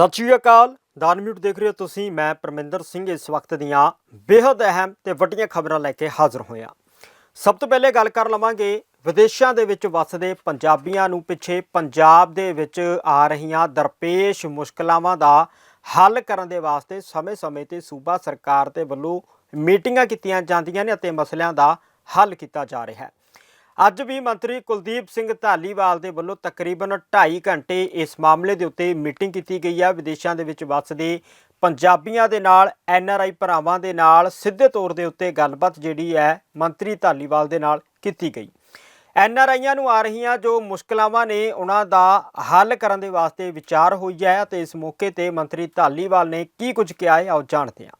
ਸਤਿ ਸ਼੍ਰੀ ਅਕਾਲ। ਦਾਨ ਮਿਊਟ ਦੇਖ ਰਹੇ ਹੋ ਤੁਸੀਂ, ਮੈਂ ਪਰਮਿੰਦਰ ਸਿੰਘ ਇਸ ਵਕਤ ਦੀਆਂ ਬੇहद ਅਹਿਮ ਤੇ ਵੱਡੀਆਂ ਖਬਰਾਂ ਲੈ ਕੇ ਹਾਜ਼ਰ ਹੋਇਆ। ਸਭ ਤੋਂ ਪਹਿਲੇ ਗੱਲ ਕਰ ਲਵਾਂਗੇ, ਵਿਦੇਸ਼ਾਂ ਦੇ ਵਿੱਚ ਵੱਸਦੇ ਪੰਜਾਬੀਆਂ ਨੂੰ ਪਿੱਛੇ ਪੰਜਾਬ ਦੇ ਵਿੱਚ ਆ ਰਹੀਆਂ ਦਰਪੇਸ਼ ਮੁਸ਼ਕਲਾਵਾਂ ਦਾ ਹੱਲ ਕਰਨ ਦੇ ਵਾਸਤੇ ਸਮੇਂ-ਸਮੇਂ ਤੇ ਸੂਬਾ ਸਰਕਾਰ ਦੇ ਵੱਲੋਂ ਮੀਟਿੰਗਾਂ ਕੀਤੀਆਂ ਜਾਂਦੀਆਂ ਨੇ ਅਤੇ ਮਸਲਿਆਂ ਦਾ ਹੱਲ ਕੀਤਾ ਜਾ ਰਿਹਾ ਹੈ। ਅੱਜ ਵੀ ਮੰਤਰੀ ਕੁਲਦੀਪ ਸਿੰਘ ਧਾਲੀਵਾਲ ਦੇ ਵੱਲੋਂ ਤਕਰੀਬਨ 2.5 ਘੰਟੇ ਇਸ ਮਾਮਲੇ ਦੇ ਉੱਤੇ ਮੀਟਿੰਗ ਕੀਤੀ ਗਈ ਹੈ ਵਿਦੇਸ਼ਾਂ ਦੇ ਵਿੱਚ ਵੱਸਦੇ ਪੰਜਾਬੀਆਂ ਦੇ ਨਾਲ, ਐੱਨ ਆਰ ਆਈ ਭਰਾਵਾਂ ਦੇ ਨਾਲ ਸਿੱਧੇ ਤੌਰ ਦੇ ਉੱਤੇ ਗੱਲਬਾਤ ਜਿਹੜੀ ਹੈ ਮੰਤਰੀ ਧਾਲੀਵਾਲ ਦੇ ਨਾਲ ਕੀਤੀ ਗਈ। ਐੱਨ ਆਰ ਆਈਆਂ ਨੂੰ ਆ ਰਹੀਆਂ ਜੋ ਮੁਸ਼ਕਲਾਵਾਂ ਨੇ, ਉਹਨਾਂ ਦਾ ਹੱਲ ਕਰਨ ਦੇ ਵਾਸਤੇ ਵਿਚਾਰ ਹੋਈ ਹੈ ਤੇ ਇਸ ਮੌਕੇ ਤੇ ਮੰਤਰੀ ਧਾਲੀਵਾਲ ਨੇ ਕੀ ਕੁਝ ਕਿਹਾ ਹੈ, ਆਓ ਜਾਣਦੇ ਹਾਂ।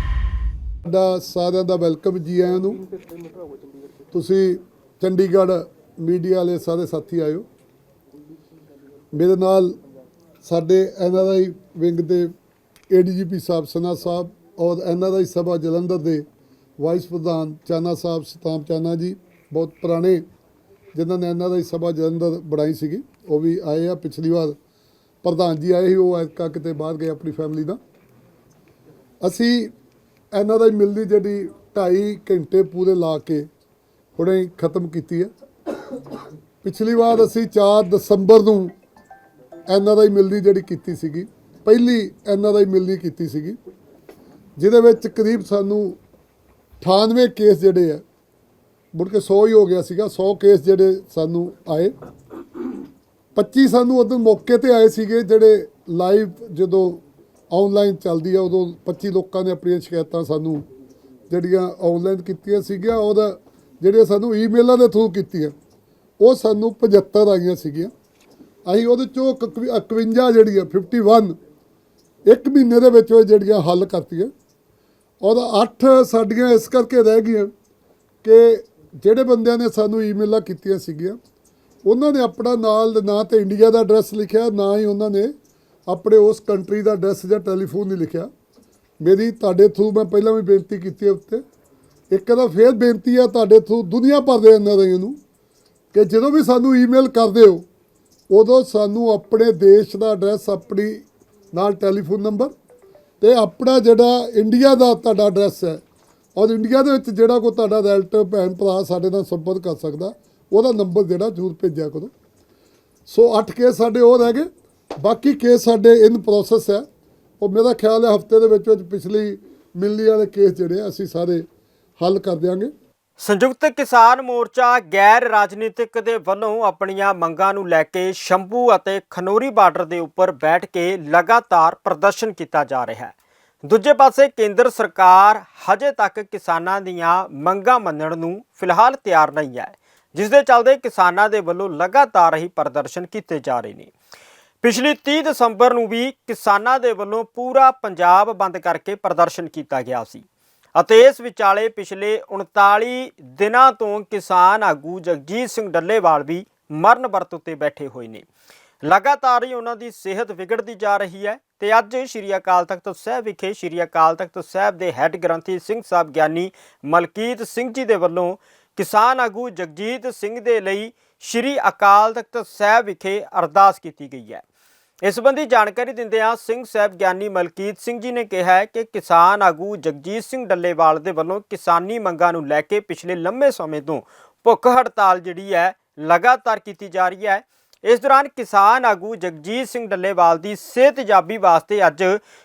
ਦਾ ਸਾਰਿਆਂ ਦਾ ਵੈਲਕਮ ਜੀ ਆਇਆਂ ਨੂੰ। ਤੁਸੀਂ ਚੰਡੀਗੜ੍ਹ ਮੀਡੀਆ ਵਾਲੇ ਸਾਰੇ ਸਾਥੀ ਆਇਓ। ਮੇਰੇ ਨਾਲ ਸਾਡੇ ਐਨਆਰਆਈ ਵਿੰਗ ਦੇ ਏਡੀਜੀਪੀ ਸਾਹਿਬ ਸਨਾ ਸਾਹਿਬ ਔਰ ਐਨਆਰਆਈ ਸਭਾ ਜਲੰਧਰ ਦੇ ਵਾਈਸ ਪ੍ਰਧਾਨ ਚਾਨਾ ਸਾਹਿਬ ਸਤਾਮ ਚਾਨਾ ਜੀ, ਬਹੁਤ ਪੁਰਾਣੇ ਜਿਨ੍ਹਾਂ ਨੇ ਐਨਆਰਆਈ ਸਭਾ ਜਲੰਧਰ ਬਣਾਈ ਸੀਗੀ, ਉਹ ਵੀ ਆਏ ਆ। ਪਿਛਲੀ ਵਾਰ ਪ੍ਰਧਾਨ ਜੀ ਆਏ ਸੀ, ਉਹ ਐਤਕਾ ਕਿਤੇ ਬਾਹਰ ਗਏ ਆਪਣੀ ਫੈਮਿਲੀ ਨਾਲ। ਅਸੀਂ ਇਹਨਾਂ ਦਾ ਮਿਲਦੀ ਜਿਹੜੀ 2.5 ਘੰਟੇ ਪੂਰੇ ਲਾ ਕੇ ਹੁਣੇ ਖਤਮ ਕੀਤੀ ਹੈ। ਪਿਛਲੀ ਵਾਰ ਅਸੀਂ 4 ਦਸੰਬਰ ਨੂੰ ਇਹਨਾਂ ਦਾ ਮਿਲਦੀ ਜਿਹੜੀ ਕੀਤੀ ਸੀਗੀ, ਪਹਿਲੀ ਇਹਨਾਂ ਦਾ ਮਿਲਦੀ ਕੀਤੀ ਸੀਗੀ, ਜਿਹਦੇ ਵਿੱਚ ਕਰੀਬ ਸਾਨੂੰ 98 ਕੇਸ ਜਿਹੜੇ ਆ, ਮੁੜ ਕੇ 100 ਹੀ ਹੋ ਗਿਆ ਸੀਗਾ 100 ਕੇਸ ਜਿਹੜੇ ਸਾਨੂੰ ਆਏ। 25 ਸਾਨੂੰ ਉਦੋਂ ਮੌਕੇ ਤੇ ਆਏ ਸੀਗੇ ਜਿਹੜੇ ਲਾਈਵ ਜਦੋਂ ਆਨਲਾਈਨ ਚੱਲਦੀ ਆ, ਉਦੋਂ 25 ਲੋਕਾਂ ਨੇ ਆਪਣੀਆਂ ਸ਼ਿਕਾਇਤਾਂ ਸਾਨੂੰ ਜਿਹੜੀਆਂ ਆਨਲਾਈਨ ਕੀਤੀਆਂ ਸੀਗੀਆਂ, ਉਹਦਾ ਜਿਹੜੇ ਸਾਨੂੰ ਈਮੇਲਾਂ ਦੇ ਥਰੂ ਕੀਤੀਆਂ, ਉਹ ਸਾਨੂੰ 75 ਆਈਆਂ ਸੀਗੀਆਂ। ਅਸੀਂ ਉਹਦੇ ਚੋਂ 51 ਜਿਹੜੀਆਂ 51 ਇੱਕ ਮਹੀਨੇ ਦੇ ਵਿੱਚ ਉਹ ਜਿਹੜੀਆਂ ਹੱਲ ਕਰਤੀਆਂ। ਉਹਦਾ 8 ਸਾਡੀਆਂ ਇਸ ਕਰਕੇ ਰਹਿ ਗਈਆਂ ਕਿ ਜਿਹੜੇ ਬੰਦਿਆਂ ਨੇ ਸਾਨੂੰ ਈਮੇਲਾਂ ਕੀਤੀਆਂ ਸੀਗੀਆਂ, ਉਹਨਾਂ ਨੇ ਆਪਣਾ ਨਾਲ ਨਾ ਤੇ ਇੰਡੀਆ ਦਾ ਐਡਰੈਸ ਲਿਖਿਆ, ਨਾ ਹੀ ਉਹਨਾਂ ਨੇ ਆਪਣੇ ਉਸ ਕੰਟਰੀ ਦਾ ਐਡਰੈਸ ਜਾਂ ਟੈਲੀਫੋਨ ਨਹੀਂ ਲਿਖਿਆ। ਮੇਰੀ ਤੁਹਾਡੇ ਥਰੂ ਮੈਂ ਪਹਿਲਾਂ ਵੀ ਬੇਨਤੀ ਕੀਤੀ ਹੈ ਉੱਤੇ। ਇੱਕ ਦਾ ਫੇਰ ਬੇਨਤੀ ਆ ਤੁਹਾਡੇ ਥਰੂ ਦੁਨੀਆ ਭਰ ਦੇ ਇਹਨਾਂ ਦੇ ਨੂੰ ਕਿ ਜਦੋਂ ਵੀ ਸਾਨੂੰ ਈਮੇਲ ਕਰਦੇ ਹੋ, ਉਦੋਂ ਸਾਨੂੰ ਆਪਣੇ ਦੇਸ਼ ਦਾ ਐਡਰੈਸ ਆਪਣੀ ਨਾਲ ਟੈਲੀਫੋਨ ਨੰਬਰ ਤੇ ਆਪਣਾ ਜਿਹੜਾ ਇੰਡੀਆ ਦਾ ਤੁਹਾਡਾ ਐਡਰੈਸ ਹੈ, ਔਰ ਇੰਡੀਆ ਦੇ ਵਿੱਚ ਜਿਹੜਾ ਕੋਈ ਤੁਹਾਡਾ ਰਿਲੇਟਿਵ ਭੈਣ ਭਰਾ ਸਾਡੇ ਨਾਲ ਸੰਪਰਕ ਕਰ ਸਕਦਾ, ਉਹਦਾ ਨੰਬਰ ਜਿਹੜਾ ਜ਼ਰੂਰ ਭੇਜਿਆ ਕਰੋ। ਸੋ 8 ਕੇਸ ਸਾਡੇ ਉਹ ਰਹਿ ਗਏ ਬਾਕੀ ਕੇਸ ਸਾਡੇ ਇਨ ਪ੍ਰੋਸੈਸ ਹੈ। ਉਹ ਮੇਰਾ ਖਿਆਲ ਹੈ ਹਫ਼ਤੇ ਦੇ ਵਿੱਚ ਵਿੱਚ ਪਿਛਲੀ ਮਿਲਣੀ ਵਾਲੇ ਕੇਸ ਜਿਹੜੇ ਅਸੀਂ ਸਾਰੇ ਹੱਲ ਕਰ ਦਿਆਂਗੇ। ਸੰਯੁਕਤ ਕਿਸਾਨ ਮੋਰਚਾ ਗੈਰ ਰਾਜਨੀਤਿਕ ਦੇ ਵੱਲੋਂ ਆਪਣੀਆਂ ਮੰਗਾਂ ਨੂੰ ਲੈ ਕੇ ਸ਼ੰਭੂ ਅਤੇ ਖਨੋਰੀ ਬਾਰਡਰ ਦੇ ਉੱਪਰ ਬੈਠ ਕੇ ਲਗਾਤਾਰ ਪ੍ਰਦਰਸ਼ਨ ਕੀਤਾ ਜਾ ਰਿਹਾ ਹੈ। ਦੂਜੇ ਪਾਸੇ ਕੇਂਦਰ ਸਰਕਾਰ ਹਜੇ ਤੱਕ ਕਿਸਾਨਾਂ ਦੀਆਂ ਮੰਗਾਂ ਮੰਨਣ ਨੂੰ ਫਿਲਹਾਲ ਤਿਆਰ ਨਹੀਂ ਹੈ, ਜਿਸ ਦੇ ਚੱਲਦੇ ਕਿਸਾਨਾਂ ਦੇ ਵੱਲੋਂ ਲਗਾਤਾਰ ਹੀ ਪ੍ਰਦਰਸ਼ਨ ਕੀਤੇ ਜਾ ਰਹੇ ਨੇ। ਪਿਛਲੀ 30 ਦਸੰਬਰ ਨੂੰ ਵੀ ਕਿਸਾਨਾਂ ਦੇ ਵੱਲੋਂ ਪੂਰਾ ਪੰਜਾਬ ਬੰਦ ਕਰਕੇ ਪ੍ਰਦਰਸ਼ਨ ਕੀਤਾ ਗਿਆ ਸੀ ਅਤੇ ਇਸ ਵਿਚਾਲੇ ਪਿਛਲੇ 39 ਦਿਨਾਂ ਤੋਂ ਕਿਸਾਨ ਆਗੂ ਜਗਜੀਤ ਸਿੰਘ ਡੱਲੇਵਾਲ ਵੀ ਮਰਨ ਵਰਤ ਉੱਤੇ ਬੈਠੇ ਹੋਏ ਨੇ। ਲਗਾਤਾਰ ਹੀ ਉਹਨਾਂ ਦੀ ਸਿਹਤ ਵਿਗੜਦੀ ਜਾ ਰਹੀ ਹੈ ਤੇ ਅੱਜ ਸ਼੍ਰੀ ਅਕਾਲ ਤਖਤ ਸਾਹਿਬ ਵਿਖੇ ਸ਼੍ਰੀ ਅਕਾਲ ਤਖਤ ਸਾਹਿਬ ਦੇ ਹੈੱਡ ਗ੍ਰੰਥੀ ਸਿੰਘ ਸਾਹਿਬ ਗਿਆਨੀ ਮਲਕੀਤ ਸਿੰਘ ਜੀ ਦੇ ਵੱਲੋਂ ਕਿਸਾਨ ਆਗੂ ਜਗਜੀਤ ਸਿੰਘ ਦੇ ਲਈ ਸ਼੍ਰੀ ਅਕਾਲ ਤਖਤ ਸਾਹਿਬ ਵਿਖੇ ਅਰਦਾਸ ਕੀਤੀ ਗਈ ਹੈ। ਇਸ ਸੰਬੰਧੀ ਜਾਣਕਾਰੀ ਦਿੰਦਿਆਂ ਸਿੰਘ ਸਾਹਿਬ ਗਿਆਨੀ ਮਲਕੀਤ ਸਿੰਘ ਜੀ ਨੇ ਕਿਹਾ ਹੈ ਕਿ ਕਿਸਾਨ ਆਗੂ ਜਗਜੀਤ ਸਿੰਘ ਡੱਲੇਵਾਲ ਦੇ ਵੱਲੋਂ ਕਿਸਾਨੀ ਮੰਗਾਂ ਨੂੰ ਲੈ ਕੇ ਪਿਛਲੇ ਲੰਮੇ ਸਮੇਂ ਤੋਂ ਭੁੱਖ ਹੜਤਾਲ ਜਿਹੜੀ ਹੈ ਲਗਾਤਾਰ ਕੀਤੀ ਜਾ ਰਹੀ ਹੈ। ਇਸ ਦੌਰਾਨ ਕਿਸਾਨ ਆਗੂ ਜਗਜੀਤ ਸਿੰਘ ਡੱਲੇਵਾਲ ਦੀ ਸਿਹਤਯਾਬੀ ਵਾਸਤੇ ਅੱਜ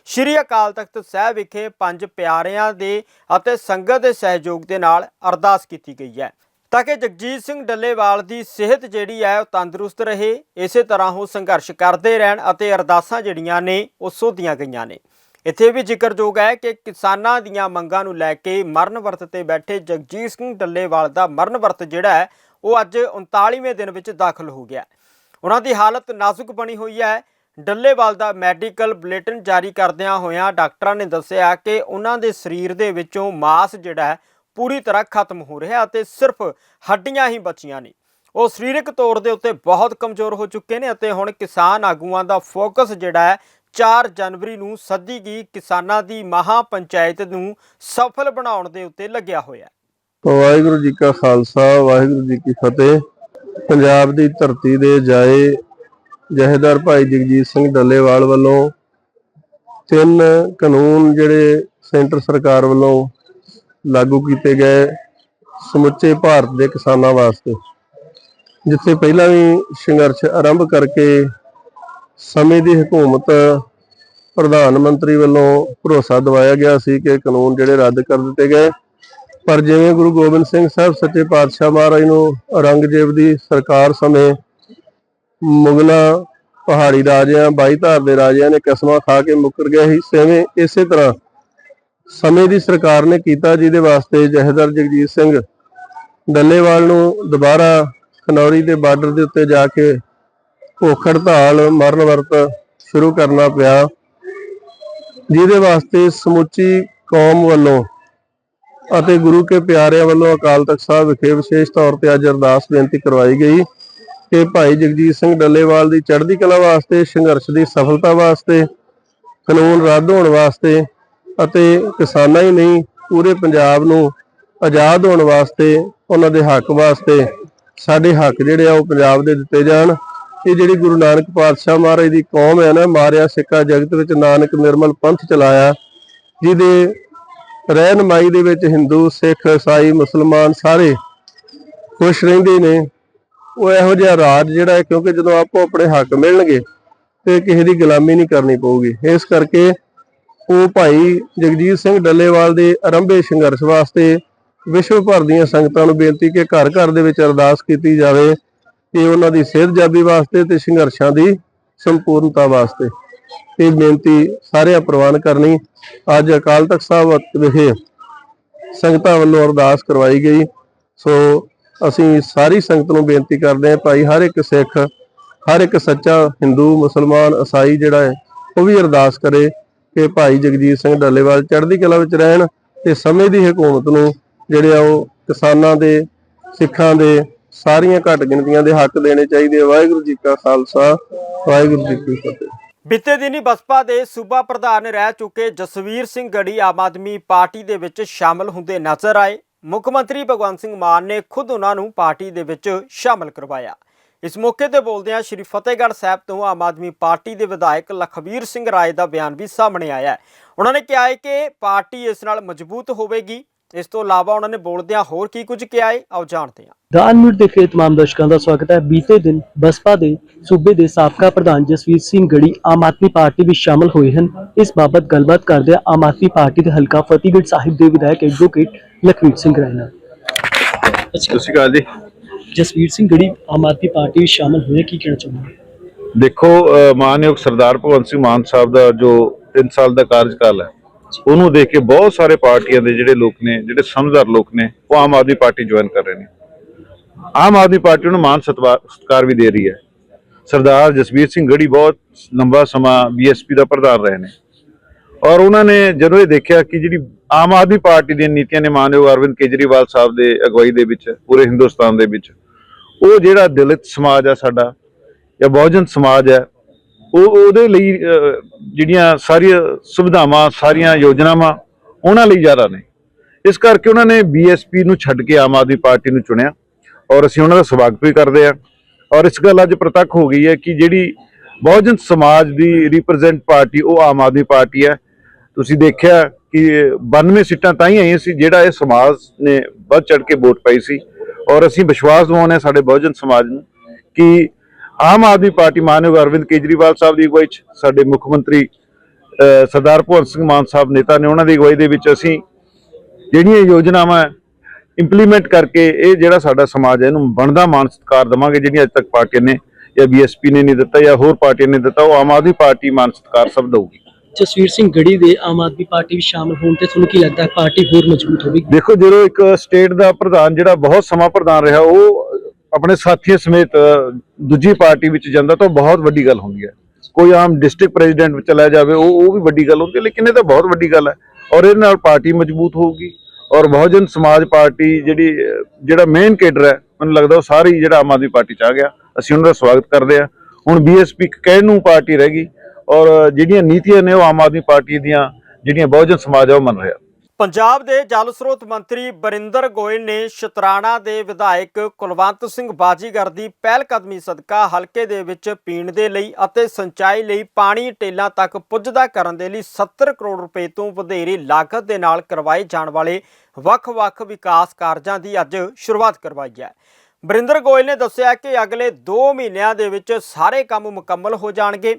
ਸ਼੍ਰੀ ਅਕਾਲ ਤਖਤ ਸਾਹਿਬ ਵਿਖੇ ਪੰਜ ਪਿਆਰਿਆਂ ਦੇ ਅਤੇ ਸੰਗਤ ਦੇ ਸਹਿਯੋਗ ਦੇ ਨਾਲ ਅਰਦਾਸ ਕੀਤੀ ਗਈ ਹੈ। ਤਾਂ ਕਿ ਜਗਜੀਤ ਸਿੰਘ ਡੱਲੇਵਾਲ ਦੀ ਸਿਹਤ ਜਿਹੜੀ ਹੈ ਉਹ ਤੰਦਰੁਸਤ ਰਹੇ, ਇਸੇ ਤਰ੍ਹਾਂ ਉਹ ਸੰਘਰਸ਼ ਕਰਦੇ ਰਹਿਣ ਅਤੇ ਅਰਦਾਸਾਂ ਜਿਹੜੀਆਂ ਨੇ ਉਹ ਸੋਧੀਆਂ ਗਈਆਂ ਨੇ। ਇੱਥੇ ਵੀ ਜ਼ਿਕਰਯੋਗ ਹੈ ਕਿ ਕਿਸਾਨਾਂ ਦੀਆਂ ਮੰਗਾਂ ਨੂੰ ਲੈ ਕੇ ਮਰਨ ਵਰਤ ਤੇ ਬੈਠੇ ਜਗਜੀਤ ਸਿੰਘ ਡੱਲੇਵਾਲ ਦਾ ਮਰਨ ਵਰਤ ਜਿਹੜਾ ਹੈ, ਉਹ ਅੱਜ 39ਵੇਂ ਦਿਨ ਵਿੱਚ ਦਾਖਲ ਹੋ ਗਿਆ। ਉਹਨਾਂ ਦੀ ਹਾਲਤ ਨਾਜ਼ੁਕ ਬਣੀ ਹੋਈ ਹੈ। ਡੱਲੇਵਾਲ ਦਾ ਮੈਡੀਕਲ ਬੁਲੇਟਿਨ ਜਾਰੀ ਕਰਦਿਆਂ ਹੋਇਆਂ ਡਾਕਟਰਾਂ ਨੇ ਦੱਸਿਆ ਕਿ ਉਹਨਾਂ ਦੇ ਸਰੀਰ ਦੇ ਵਿੱਚੋਂ ਮਾਸ ਜਿਹੜਾ ਪੂਰੀ ਤਰ੍ਹਾਂ ਖਤਮ ਹੋ ਰਿਹਾ ਅਤੇ ਸਿਰਫ ਹੱਡੀਆਂ ਹੀ ਬਚੀਆਂ ਨੇ। ਉਹ ਸਰੀਰਕ ਤੌਰ ਦੇ ਉੱਤੇ ਬਹੁਤ ਕਮਜ਼ੋਰ ਹੋ ਚੁੱਕੇ ਨੇ ਅਤੇ ਹੁਣ ਕਿਸਾਨ ਆਗੂਆਂ ਦਾ ਫੋਕਸ ਜਿਹੜਾ ਹੈ 4 ਜਨਵਰੀ ਨੂੰ ਸੱਦੀ ਗਈ ਕਿਸਾਨਾਂ ਦੀ ਮਹਾ ਪੰਚਾਇਤ ਨੂੰ ਸਫਲ ਬਣਾਉਣ ਦੇ ਉੱਤੇ ਲੱਗਿਆ ਹੋਇਆ ਵਾਹਿਗੁਰੂ ਜੀ ਕਾ ਖਾਲਸਾ, ਵਾਹਿਗੁਰੂ ਜੀ ਕੀ ਫਤਿਹ। ਪੰਜਾਬ ਦੀ ਧਰਤੀ ਦੇ ਜਾਏ ਜਹੇਦਾਰ ਭਾਈ ਜਗਜੀਤ ਸਿੰਘ ਡੱਲੇਵਾਲ ਵੱਲੋਂ ਤਿੰਨ ਕਾਨੂੰਨ ਜਿਹੜੇ ਸੈਂਟਰ ਸਰਕਾਰ ਵੱਲੋਂ ਲਾਗੂ ਕੀਤੇ ਗਏ ਸਮੁੱਚੇ ਭਾਰਤ ਦੇ ਕਿਸਾਨਾਂ ਵਾਸਤੇ, ਜਿੱਥੇ ਪਹਿਲਾਂ ਵੀ ਸੰਘਰਸ਼ ਆਰੰਭ ਕਰਕੇ ਸਮੇਂ ਦੀ ਹਕੂਮਤ ਪ੍ਰਧਾਨ ਮੰਤਰੀ ਵੱਲੋਂ ਭਰੋਸਾ ਦਿਵਾਇਆ ਗਿਆ ਸੀ ਕਿ ਕਾਨੂੰਨ ਜਿਹੜੇ ਰੱਦ ਕਰ ਦਿੱਤੇ ਗਏ। ਪਰ ਜਿਵੇਂ ਗੁਰੂ ਗੋਬਿੰਦ ਸਿੰਘ ਸਾਹਿਬ ਸੱਚੇ ਪਾਤਸ਼ਾਹ ਮਹਾਰਾਜ ਨੂੰ ਔਰੰਗਜ਼ੇਬ ਦੀ ਸਰਕਾਰ ਸਮੇਂ ਮੁਗਲਾਂ, ਪਹਾੜੀ ਰਾਜਿਆਂ, ਬਾਈ ਧਾਰ ਦੇ ਰਾਜਿਆਂ ਨੇ ਕਸਮਾਂ ਖਾ ਕੇ ਮੁੱਕਰ ਗਏ ਸੀ, ਸੇਵੇਂ ਇਸੇ ਤਰ੍ਹਾਂ ਸਮੇਂ ਦੀ ਸਰਕਾਰ ਨੇ ਕੀਤਾ ਜਿਹਦੇ ਵਾਸਤੇ ਜਹੇਦਾਰ ਜਗਜੀਤ ਸਿੰਘ ਡੱਲੇਵਾਲ ਨੂੰ ਦੁਬਾਰਾ ਖਨੌਰੀ ਦੇ ਬਾਰਡਰ ਦੇ ਉੱਤੇ ਜਾ ਕੇ ਭੁੱਖ ਹੜਤਾਲ ਮਰਨ ਵਰਤ ਸ਼ੁਰੂ ਕਰਨਾ ਪਿਆ, ਜਿਹਦੇ ਵਾਸਤੇ ਸਮੁੱਚੀ ਕੌਮ ਵੱਲੋਂ ਅਤੇ ਗੁਰੂ ਕੇ ਪਿਆਰਿਆਂ ਵੱਲੋਂ ਅਕਾਲ ਤਖਤ ਸਾਹਿਬ ਵਿਖੇ ਵਿਸ਼ੇਸ਼ ਤੌਰ ਤੇ ਅੱਜ ਅਰਦਾਸ ਬੇਨਤੀ ਕਰਵਾਈ ਗਈ ਕਿ ਭਾਈ ਜਗਜੀਤ ਸਿੰਘ ਡੱਲੇਵਾਲ ਦੀ ਚੜ੍ਹਦੀ ਕਲਾ ਵਾਸਤੇ, ਸੰਘਰਸ਼ ਦੀ ਸਫਲਤਾ ਵਾਸਤੇ, ਕਾਨੂੰਨ ਰੱਦ ਹੋਣ ਵਾਸਤੇ ਅਤੇ ਕਿਸਾਨਾਂ ਹੀ ਨਹੀਂ, ਪੂਰੇ ਪੰਜਾਬ ਨੂੰ ਆਜ਼ਾਦ ਹੋਣ ਵਾਸਤੇ, ਉਹਨਾਂ ਦੇ ਹੱਕ ਵਾਸਤੇ ਸਾਡੇ ਹੱਕ ਜਿਹੜੇ ਆ ਉਹ ਪੰਜਾਬ ਦੇ ਦਿੱਤੇ ਜਾਣ। ਇਹ ਜਿਹੜੀ ਗੁਰੂ ਨਾਨਕ ਪਾਤਸ਼ਾਹ ਮਹਾਰਾਜ ਦੀ ਕੌਮ ਹੈ ਨਾ, ਮਾਰਿਆ ਸਿੱਕਾ ਜਗਤ ਵਿੱਚ ਨਾਨਕ ਨਿਰਮਲ ਪੰਥ ਚਲਾਇਆ, ਜਿਹਦੇ ਰਹਿਨਮਾਈ ਦੇ ਵਿੱਚ ਹਿੰਦੂ, ਸਿੱਖ, ਈਸਾਈ, ਮੁਸਲਮਾਨ ਸਾਰੇ ਖੁਸ਼ ਰਹਿੰਦੇ ਨੇ। ਉਹ ਇਹੋ ਜਿਹਾ ਰਾਜ ਜਿਹੜਾ ਹੈ, ਕਿਉਂਕਿ ਜਦੋਂ ਆਪੋ ਆਪਣੇ ਹੱਕ ਮਿਲਣਗੇ, ਤੇ ਕਿਸੇ ਦੀ ਗੁਲਾਮੀ ਨਹੀਂ ਕਰਨੀ ਪਊਗੀ। ਇਸ ਕਰਕੇ ਉਹ ਭਾਈ ਜਗਜੀਤ ਸਿੰਘ ਡੱਲੇਵਾਲ ਦੇ ਆਰੰਭੇ ਸੰਘਰਸ਼ ਵਾਸਤੇ ਵਿਸ਼ਵ ਭਰ ਦੀਆਂ ਸੰਗਤਾਂ ਨੂੰ ਬੇਨਤੀ ਕਿ ਘਰ ਘਰ ਦੇ ਵਿੱਚ ਅਰਦਾਸ ਕੀਤੀ ਜਾਵੇ ਕਿ ਉਹਨਾਂ ਦੀ ਸਿਹਤਯਾਬੀ ਵਾਸਤੇ ਤੇ ਸੰਘਰਸ਼ਾਂ ਦੀ ਸੰਪੂਰਨਤਾ ਵਾਸਤੇ। ਇਹ ਬੇਨਤੀ ਸਾਰਿਆਂ ਪ੍ਰਵਾਨ ਕਰਨੀ। ਅੱਜ ਅਕਾਲ ਤਖਤ ਸਾਹਿਬ ਵਿਖੇ ਸੰਗਤਾਂ ਵੱਲੋਂ ਅਰਦਾਸ ਕਰਵਾਈ ਗਈ। ਸੋ ਅਸੀਂ ਸਾਰੀ ਸੰਗਤ ਨੂੰ ਬੇਨਤੀ ਕਰਦੇ ਹਾਂ, ਭਾਈ ਹਰ ਇੱਕ ਸਿੱਖ, ਹਰ ਇੱਕ ਸੱਚਾ ਹਿੰਦੂ, ਮੁਸਲਮਾਨ, ਈਸਾਈ ਜਿਹੜਾ ਹੈ, ਉਹ ਵੀ ਅਰਦਾਸ ਕਰੇ। ਕਿ ਭਾਈ ਜਗਜੀਤ ਸਿੰਘ ਡੱਲੇਵਾਲ ਚੜ੍ਹਦੀ ਕਲਾ ਵਿੱਚ ਰਹਿਣ ਤੇ ਸਮੇਂ ਦੀ ਹਕੂਮਤ ਨੂੰ ਜਿਹੜੇ ਆ ਉਹ ਕਿਸਾਨਾਂ ਦੇ, ਸਿੱਖਾਂ ਦੇ ਸਾਰੀਆਂ ਘੱਟ ਗਿਣਤੀਆਂ ਦੇ ਹੱਕ ਦੇਣੇ ਚਾਹੀਦੇ ਵਾਹਿਗੁਰੂ ਜੀ ਕਾ ਖਾਲਸਾ, ਵਾਹਿਗੁਰੂ ਜੀ ਕੀ ਫਤਿਹ। ਬੀਤੇ ਦਿਨੀ ਬਸਪਾ ਦੇ ਸੂਬਾ ਪ੍ਰਧਾਨ ਰਹਿ ਚੁੱਕੇ ਜਸਵੀਰ ਸਿੰਘ ਗੜੀ ਆਮ ਆਦਮੀ ਪਾਰਟੀ ਦੇ ਵਿੱਚ ਸ਼ਾਮਲ ਹੁੰਦੇ ਨਜ਼ਰ ਆਏ। ਮੁੱਖ ਮੰਤਰੀ ਭਗਵੰਤ ਸਿੰਘ ਮਾਨ ਨੇ ਖੁਦ ਉਹਨਾਂ ਨੂੰ ਪਾਰਟੀ ਦੇ ਵਿੱਚ ਸ਼ਾਮਲ ਕਰਵਾਇਆ। ਇਸ ਮੌਕੇ ਤੇ ਬੋਲਦਿਆਂ ਸ਼੍ਰੀ ਫਤਿਹਗੜ੍ਹ ਸਾਹਿਬ ਤੋਂ ਆਮ ਆਦਮੀ ਪਾਰਟੀ ਦੇ ਵਿਧਾਇਕ ਲਖਵੀਰ ਸਿੰਘ ਰਾਏ ਦਾ ਬਿਆਨ ਵੀ ਸਾਹਮਣੇ ਆਇਆ ਹੈ। ਉਹਨਾਂ ਨੇ ਕਿਹਾ ਹੈ ਕਿ ਪਾਰਟੀ ਇਸ ਨਾਲ ਮਜ਼ਬੂਤ ਹੋਵੇਗੀ। ਇਸ ਤੋਂ ਇਲਾਵਾ ਉਹਨਾਂ ਨੇ ਬੋਲਦਿਆਂ ਹੋਰ ਕੀ ਕੁਝ ਕਿਹਾ ਹੈ ਆਓ ਜਾਣਦੇ ਹਾਂ। ਦਾਨ ਮਿੰਟ ਦੇ ਖੇਤ ਤਮਾਮ ਦਰਸ਼ਕਾਂ ਦਾ ਸਵਾਗਤ ਹੈ। ਬੀਤੇ ਦਿਨ ਬਸਪਾ ਦੇ ਸੂਬੇ ਦੇ ਸਾਬਕਾ ਪ੍ਰਧਾਨ ਜਸਵੀਰ ਸਿੰਘ ਗੜੀ ਆਮ ਆਦਮੀ ਪਾਰਟੀ ਵਿੱਚ ਸ਼ਾਮਲ ਹੋਏ ਹਨ। ਇਸ ਬਾਬਤ ਗੱਲਬਾਤ ਕਰਦੇ ਆਮ ਆਦਮੀ ਪਾਰਟੀ ਦੇ ਹਲਕਾ ਫਤਿਹਗੜ੍ਹ ਸਾਹਿਬ ਦੇ ਵਿਧਾਇਕ ਐਡਵੋਕੇਟ ਲਖਵੀਰ ਸਿੰਘ ਰਾਣਾ ਸਤਿ ਸ਼੍ਰੀ ਅਕਾਲ ਜੀ। ਜਸਵੀਰ ਸਿੰਘ ਗੜੀ ਆਮ ਆਦਮੀ ਪਾਰਟੀ ਵਿੱਚ ਸ਼ਾਮਲ ਹੋਏ ਕੀ ਕਹਿਣਾ ਚਾਹੁੰਦੇ ਦੇਖੋ ਮਾਨਯੋਗ ਸਰਦਾਰ ਭਗਵੰਤ ਸਿੰਘ ਮਾਨ ਸਾਹਿਬ ਦਾ ਜੋ 3 ਸਾਲ ਦਾ ਕਾਰਜਕਾਲ ਹੈ ਉਹਨੂੰ ਦੇਖ ਕੇ ਬਹੁਤ ਸਾਰੇ ਪਾਰਟੀਆਂ ਦੇ ਜਿਹੜੇ ਲੋਕ ਨੇ ਜਿਹੜੇ ਸਮਝਦਾਰ ਲੋਕ ਨੇ ਉਹ ਆਮ ਆਦਮੀ ਪਾਰਟੀ ਜੁਆਇਨ ਕਰ ਰਹੇ ਨੇ। ਆਮ ਆਦਮੀ ਪਾਰਟੀ ਨੂੰ ਮਾਨ ਸਤਿਕਾਰ ਵੀ ਦੇ ਰਹੀ ਹੈ। ਸਰਦਾਰ ਜਸਵੀਰ ਸਿੰਘ ਗੜੀ ਬਹੁਤ ਲੰਬਾ ਸਮਾਂ ਬੀਐਸਪੀ ਦਾ ਪ੍ਰਧਾਨ ਰਹੇ ਨੇ। ਔਰ ਉਹਨਾਂ ਨੇ ਜਦੋਂ ਇਹ ਦੇਖਿਆ ਕਿ ਜਿਹੜੀ ਆਮ ਆਦਮੀ ਪਾਰਟੀ ਦੀਆਂ ਨੀਤੀਆਂ ਨੇ ਮਾਨਯੋਗ ਅਰਵਿੰਦ ਕੇਜਰੀਵਾਲ ਸਾਹਿਬ ਦੇ ਅਗਵਾਈ ਦੇ ਵਿੱਚ ਪੂਰੇ ਹਿੰਦੁਸਤਾਨ ਦੇ ਵਿੱਚ ਉਹ ਜਿਹੜਾ ਦਲਿਤ ਸਮਾਜ ਆ ਸਾਡਾ, ਜਾਂ ਬਹੁਜਨ ਸਮਾਜ ਹੈ, ਉਹ ਉਹਦੇ ਲਈ ਜਿਹੜੀਆਂ ਸਾਰੀਆਂ ਸੁਵਿਧਾਵਾਂ, ਸਾਰੀਆਂ ਯੋਜਨਾਵਾਂ ਉਹਨਾਂ ਲਈ ਜ਼ਿਆਦਾ ਨੇ। ਇਸ ਕਰਕੇ ਉਹਨਾਂ ਨੇ ਬੀਐਸਪੀ ਨੂੰ ਛੱਡ ਕੇ ਆਮ ਆਦਮੀ ਪਾਰਟੀ ਨੂੰ ਚੁਣਿਆ ਔਰ ਅਸੀਂ ਉਹਨਾਂ ਦਾ ਸਵਾਗਤ ਵੀ ਕਰਦੇ ਹਾਂ। ਔਰ ਇਸ ਗੱਲ ਅੱਜ ਪ੍ਰਤੱਖ ਹੋ ਗਈ ਹੈ ਕਿ ਜਿਹੜੀ ਬਹੁਜਨ ਸਮਾਜ ਦੀ ਰਿਪਰੈਜ਼ੈਂਟ ਪਾਰਟੀ, ਉਹ ਆਮ ਆਦਮੀ ਪਾਰਟੀ ਹੈ। ਤੁਸੀਂ ਦੇਖਿਆ ਕਿ 92 ਸੀਟਾਂ ਤਾਂ ਹੀ ਆਈਆਂ ਸੀ ਜਿਹੜਾ ਇਹ ਸਮਾਜ ਨੇ ਵੱਧ ਚੜ ਕੇ ਵੋਟ ਪਾਈ ਸੀ। ਔਰ ਅਸੀਂ ਵਿਸ਼ਵਾਸ ਦਿਵਾਉਂਦੇ ਹਾਂ ਸਾਡੇ ਬਹੁਜਨ ਸਮਾਜ ਨੂੰ ਕਿ ਆਮ ਆਦਮੀ ਪਾਰਟੀ ਮਾਨਯੋਗ ਅਰਵਿੰਦ ਕੇਜਰੀਵਾਲ ਸਾਹਿਬ ਦੀ ਅਗਵਾਈ 'ਚ ਸਾਡੇ ਮੁੱਖ ਮੰਤਰੀ ਸਰਦਾਰ ਭਗਵੰਤ ਸਿੰਘ ਮਾਨ ਸਾਹਿਬ ਨੇਤਾ ਨੇ ਉਹਨਾਂ ਦੀ ਅਗਵਾਈ ਦੇ ਵਿੱਚ ਅਸੀਂ ਜਿਹੜੀਆਂ ਯੋਜਨਾਵਾਂ ਇੰਪਲੀਮੈਂਟ ਕਰਕੇ ਇਹ ਜਿਹੜਾ ਸਾਡਾ ਸਮਾਜ ਹੈ ਇਹਨੂੰ ਬਣਦਾ ਮਾਨ ਸਤਿਕਾਰ ਦੇਵਾਂਗੇ, ਜਿਹੜੀਆਂ ਅੱਜ ਤੱਕ ਪਾਰਟੀ ਨੇ ਜਾਂ ਬੀਐਸਪੀ ਨੇ ਨਹੀਂ ਦਿੱਤਾ ਜਾਂ ਹੋਰ ਪਾਰਟੀਆਂ ਨੇ ਦਿੱਤਾ, ਉਹ ਆਮ ਆਦਮੀ ਪਾਰਟੀ ਮਾਨ ਸਤਿਕਾਰ ਸਭ ਦਊਗੀ। ਜਸਵੀਰ ਸਿੰਘ ਗੜੀ ਦੇ ਆਮ ਆਦਮੀ ਪਾਰਟੀ ਵਿੱਚ ਸ਼ਾਮਲ ਹੋਣ ਤੇ ਤੁਹਾਨੂੰ ਕੀ ਲੱਗਦਾ ਪਾਰਟੀ ਹੋਰ ਮਜ਼ਬੂਤ ਹੋਵੇਗੀ? ਦੇਖੋ, ਜਦੋਂ ਇੱਕ ਸਟੇਟ ਦਾ ਪ੍ਰਧਾਨ ਜਿਹੜਾ ਬਹੁਤ ਸਮਾਂ ਪ੍ਰਧਾਨ ਰਿਹਾ, ਉਹ ਆਪਣੇ ਸਾਥੀਆਂ ਸਮੇਤ ਦੂਜੀ ਪਾਰਟੀ ਵਿੱਚ ਜਾਂਦਾ ਤਾਂ ਉਹ ਬਹੁਤ ਵੱਡੀ ਗੱਲ ਹੁੰਦੀ ਹੈ। ਕੋਈ ਆਮ ਡਿਸਟ੍ਰਿਕਟ ਪ੍ਰੈਜ਼ੀਡੈਂਟ ਚਲਾ ਜਾਵੇ, ਉਹ ਉਹ ਵੀ ਵੱਡੀ ਗੱਲ ਹੁੰਦੀ ਹੈ, ਲੇਕਿਨ ਇਹ ਤਾਂ ਬਹੁਤ ਵੱਡੀ ਗੱਲ ਹੈ। ਔਰ ਇਹਦੇ ਨਾਲ ਪਾਰਟੀ ਮਜ਼ਬੂਤ ਹੋਊਗੀ। ਔਰ ਬਹੁਜਨ ਸਮਾਜ ਪਾਰਟੀ ਜਿਹੜੀ, ਜਿਹੜਾ ਮੇਨ ਕੇਡਰ ਹੈ, ਮੈਨੂੰ ਲੱਗਦਾ ਉਹ ਸਾਰੀ ਜਿਹੜਾ ਆਮ ਆਦਮੀ ਪਾਰਟੀ ਚ ਆ ਗਿਆ। ਅਸੀਂ ਉਹਨਾਂ ਦਾ ਸਵਾਗਤ ਕਰਦੇ ਹਾਂ। ਹੁਣ ਬੀਐਸਪੀ ਕਹਿਣ ਨੂੰ ਪਾਰਟੀ ਰਹਿ ਗਈ। ਔਰ ਜਿਹੜੀਆਂ ਨੀਤੀਆਂ ਨੇ ਉਹ ਆਮ ਆਦਮੀ ਪਾਰਟੀ ਦੀਆਂ, ਜਿਹੜੀਆਂ ਬਹੁਜਨ ਸਮਾਜ ਆ, ਉਹ ਮੰਨ ਰਿਹਾ। ਪੰਜਾਬ ਦੇ ਜਲ ਸਰੋਤ ਮੰਤਰੀ ਬਰਿੰਦਰ ਗੋਇਲ ਨੇ ਸ਼ਤਰਾਣਾ ਦੇ ਵਿਧਾਇਕ ਕੁਲਵੰਤ ਸਿੰਘ ਬਾਜੀਗਰ ਦੀ ਪਹਿਲ ਕਦਮੀ ਸਦਕਾ ਹਲਕੇ ਦੇ ਵਿੱਚ ਪੀਣ ਦੇ ਲਈ ਅਤੇ ਸਿੰਚਾਈ ਲਈ ਪਾਣੀ ਟੇਲਾਂ ਤੱਕ ਪੁੱਜਦਾ ਕਰਨ ਦੇ ਲਈ 70 ਕਰੋੜ ਰੁਪਏ ਤੋਂ ਵਧੇਰੇ ਲਾਗਤ ਦੇ ਨਾਲ ਕਰਵਾਏ ਜਾਣ ਵਾਲੇ ਵੱਖ-ਵੱਖ ਵਿਕਾਸ ਕਾਰਜਾਂ ਦੀ ਅੱਜ ਸ਼ੁਰੂਆਤ ਕਰਵਾਈ ਹੈ। ਬਰਿੰਦਰ ਗੋਇਲ ਨੇ ਦੱਸਿਆ ਕਿ ਅਗਲੇ 2 ਮਹੀਨਿਆਂ ਦੇ ਵਿੱਚ ਸਾਰੇ ਕੰਮ ਮੁਕੰਮਲ ਹੋ ਜਾਣਗੇ।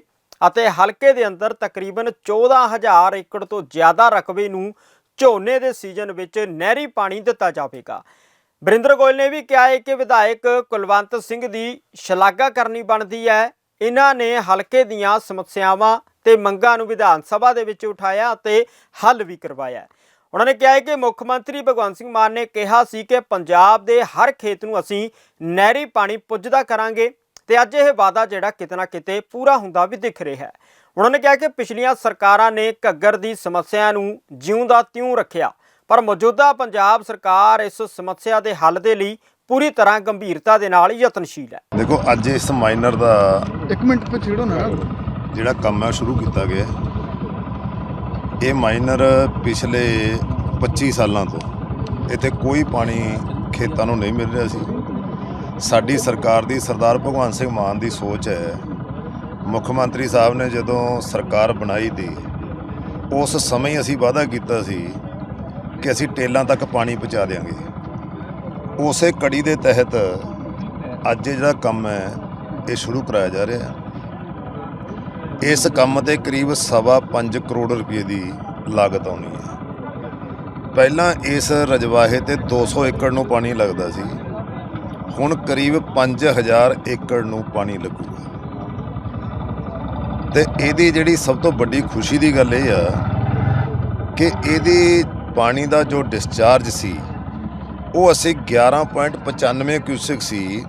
ਅਤੇ ਹਲਕੇ ਦੇ ਅੰਦਰ ਤਕਰੀਬਨ 14000 ਏਕੜ ਤੋਂ ਜ਼ਿਆਦਾ ਰਕਬੇ ਨੂੰ ਝੋਨੇ ਦੇ ਸੀਜ਼ਨ ਵਿੱਚ ਨਹਿਰੀ ਪਾਣੀ ਦਿੱਤਾ ਜਾਵੇਗਾ। ਬਰਿੰਦਰ ਗੋਇਲ ਨੇ ਵੀ ਕਿਹਾ ਹੈ ਕਿ ਵਿਧਾਇਕ ਕੁਲਵੰਤ ਸਿੰਘ ਦੀ ਸ਼ਲਾਘਾ ਕਰਨੀ ਬਣਦੀ ਹੈ। ਇਹਨਾਂ ਨੇ ਹਲਕੇ ਦੀਆਂ ਸਮੱਸਿਆਵਾਂ ਤੇ ਮੰਗਾਂ ਨੂੰ ਵਿਧਾਨ ਸਭਾ ਦੇ ਵਿੱਚ ਉਠਾਇਆ ਅਤੇ ਹੱਲ ਵੀ ਕਰਵਾਇਆ। ਉਹਨਾਂ ਨੇ ਕਿਹਾ ਹੈ ਕਿ ਮੁੱਖ ਮੰਤਰੀ ਭਗਵੰਤ ਸਿੰਘ ਮਾਨ ਨੇ ਕਿਹਾ ਸੀ ਕਿ ਪੰਜਾਬ ਦੇ ਹਰ ਖੇਤ ਨੂੰ ਅਸੀਂ ਨਹਿਰੀ ਪਾਣੀ ਪੁੱਜਦਾ ਕਰਾਂਗੇ। ਤੇ ਅੱਜ ਇਹ ਵਾਅਦਾ ਜਿਹੜਾ ਕਿਤੇ ਨਾ ਕਿਤੇ ਪੂਰਾ ਹੁੰਦਾ ਵੀ ਦਿਖ ਰਿਹਾ ਹੈ। ਉਹਨਾਂ ਨੇ ਕਿਹਾ ਕਿ ਪਿਛਲੀਆਂ ਸਰਕਾਰਾਂ ਨੇ ਘੱਗਰ ਦੀ ਸਮੱਸਿਆ ਨੂੰ ਜਿਉਂ ਦਾ ਤਿਉਂ ਰੱਖਿਆ ਪਰ ਮੌਜੂਦਾ ਪੰਜਾਬ ਸਰਕਾਰ ਇਸ ਸਮੱਸਿਆ ਦੇ ਹੱਲ ਦੇ ਲਈ ਪੂਰੀ ਤਰ੍ਹਾਂ ਗੰਭੀਰਤਾ ਦੇ ਨਾਲ ਯਤਨਸ਼ੀਲ ਹੈ। ਦੇਖੋ ਅੱਜ ਇਸ ਮਾਈਨਰ ਦਾ ਇੱਕ ਮਿੰਟ ਤੇ ਛੇੜੋ ਨਾ। ਜਿਹੜਾ ਕੰਮ ਹੈ ਸ਼ੁਰੂ ਕੀਤਾ ਗਿਆ ਹੈ। ਇਹ ਮਾਈਨਰ ਪਿਛਲੇ 25 ਸਾਲਾਂ ਤੋਂ ਇੱਥੇ ਕੋਈ ਪਾਣੀ ਖੇਤਾਂ ਨੂੰ ਨਹੀਂ ਮਿਲ ਰਿਹਾ ਸੀ। ਸਾਡੀ ਸਰਕਾਰ ਦੀ, ਸਰਦਾਰ ਭਗਵੰਤ ਸਿੰਘ ਮਾਨ ਦੀ ਸੋਚ ਹੈ, ਮੁੱਖ ਮੰਤਰੀ ਸਾਹਿਬ ਨੇ ਜਦੋਂ ਸਰਕਾਰ ਬਣਾਈ ਦੀ, ਉਸ ਸਮੇਂ ਹੀ ਅਸੀਂ ਵਾਅਦਾ ਕੀਤਾ ਸੀ ਕਿ ਅਸੀਂ ਟੇਲਾਂ ਤੱਕ ਪਾਣੀ ਪਹੁੰਚਾ ਦੇਵਾਂਗੇ ਉਸੇ ਕੜੀ ਦੇ ਤਹਿਤ ਅੱਜ ਜਿਹੜਾ ਕੰਮ ਹੈ, ਇਹ ਸ਼ੁਰੂ ਕਰਾਇਆ ਜਾ ਰਿਹਾ। ਹੈ ਇਸ ਕੰਮ ਤੇ ਕਰੀਬ ਸਵਾ ਪੰਜ ਕਰੋੜ ਰੁਪਏ ਦੀ ਲਾਗਤ ਆਉਣੀ ਹੈ। ਪਹਿਲਾਂ ਇਸ ਰਜਵਾਹੇ ਤੇ 200 ਏਕੜ ਨੂੰ ਪਾਣੀ ਲੱਗਦਾ ਸੀ। ਹੁਣ ਕਰੀਬ 5000 ਏਕੜ ਨੂੰ ਪਾਣੀ ਲੱਗੂਗਾ। ਤੇ ਇਹਦੀ ਜਿਹੜੀ ਸਭ ਤੋਂ ਵੱਡੀ ਖੁਸ਼ੀ ਦੀ ਗੱਲ ਇਹ ਆ ਕਿ ਇਹਦੀ ਪਾਣੀ ਦਾ ਜੋ ਡਿਸਚਾਰਜ ਸੀ, ਉਹ ਅਸੀਂ 11.95 ਕਿਊਸਿਕ ਸੀ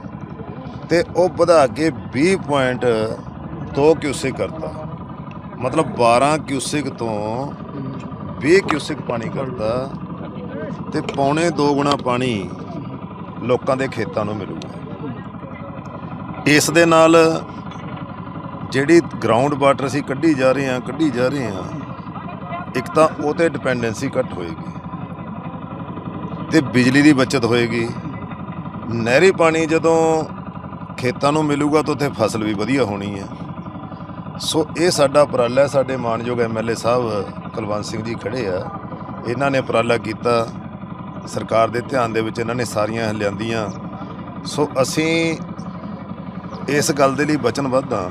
ਤੇ ਉਹ ਵਧਾ ਕੇ 20.2 ਕਿਊਸਿਕ ਕਰਤਾ। ਮਤਲਬ 12 ਕਿਊਸਿਕ ਤੋਂ 20 ਕਿਊਸਿਕ ਪਾਣੀ ਕਰਤਾ ਤੇ ਪੌਣੇ 2 ਗੁਣਾ ਪਾਣੀ ਲੋਕਾਂ ਦੇ ਖੇਤਾਂ ਨੂੰ ਮਿਲੂਗਾ। ਇਸ ਦੇ ਨਾਲ ਜਿਹੜੀ ਗਰਾਊਂਡ ਵਾਟਰ ਅਸੀਂ ਕੱਢੀ ਜਾ ਰਹੇ ਹਾਂ, ਕੱਢੀ ਜਾ ਰਹੇ ਹਾਂ, ਇੱਕ ਤਾਂ ਉਹ ਤੇ ਡਿਪੈਂਡੈਂਸੀ ਘੱਟ ਹੋਏਗੀ ਤੇ ਬਿਜਲੀ ਦੀ ਬਚਤ ਹੋਏਗੀ। ਨਹਿਰੀ ਪਾਣੀ ਜਦੋਂ ਖੇਤਾਂ ਨੂੰ ਮਿਲੂਗਾ ਤਾਂ ਉੱਥੇ ਫਸਲ ਵੀ ਵਧੀਆ ਹੋਣੀ ਹੈ। ਸੋ ਇਹ ਸਾਡਾ ਉਪਰਾਲਾ ਹੈ, ਸਾਡੇ ਮਾਨਯੋਗ ਐਮਐਲਏ ਸਾਹਿਬ ਕੁਲਵੰਤ ਸਿੰਘ ਜੀ ਖੜੇ ਆ। ਇਹਨਾਂ ਨੇ ਉਪਰਾਲਾ ਕੀਤਾ। ਸਰਕਾਰ ਦੇ ਧਿਆਨ ਦੇ ਵਿੱਚ ਇਹਨਾਂ ਨੇ ਸਾਰੀਆਂ ਲਿਆਂਦੀਆਂ। ਸੋ ਅਸੀਂ ਇਸ ਗੱਲ ਦੇ ਲਈ ਵਚਨਬੱਧ ਹਾਂ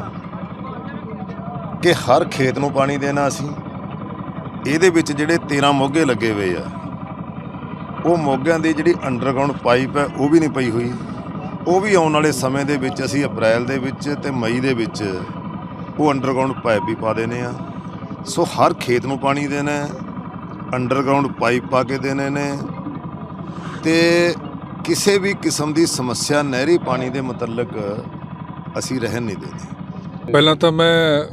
ਕਿ ਹਰ ਖੇਤ ਨੂੰ ਪਾਣੀ ਦੇਣਾ ਅਸੀਂ। ਇਹਦੇ ਵਿੱਚ ਜਿਹੜੇ 13 ਮੋਗੇ ਲੱਗੇ ਹੋਏ ਆ, ਉਹ ਮੋਗਿਆਂ ਦੀ ਜਿਹੜੀ ਅੰਡਰਗਰਾਉਂਡ ਪਾਈਪ ਹੈ, ਉਹ ਵੀ ਨਹੀਂ ਪਈ ਹੋਈ। ਉਹ ਵੀ ਆਉਣ ਵਾਲੇ ਸਮੇਂ ਦੇ ਵਿੱਚ ਅਸੀਂ ਅਪ੍ਰੈਲ ਦੇ ਵਿੱਚ ਤੇ ਮਈ ਦੇ ਵਿੱਚ ਉਹ ਅੰਡਰਗਰਾਉਂਡ ਪਾਈਪ ਵੀ ਪਾ ਦੇਣੇ ਆ। ਸੋ ਹਰ ਖੇਤ ਨੂੰ ਪਾਣੀ ਦੇਣਾ ਹੈ ਅੰਡਰਗਰਾਉਂਡ ਪਾਈਪ ਪਾ ਕੇ ਦੇਣੇ ਨੇ ਤੇ ਕਿਸੇ ਵੀ ਕਿਸਮ ਦੀ ਸਮੱਸਿਆ ਨਹਿਰੀ ਪਾਣੀ ਦੇ ਮੁਤਲਕ ਅਸੀਂ ਰਹਿਣ ਨਹੀਂ ਦੇਣੀ ਪਹਿਲਾਂ ਤਾਂ ਮੈਂ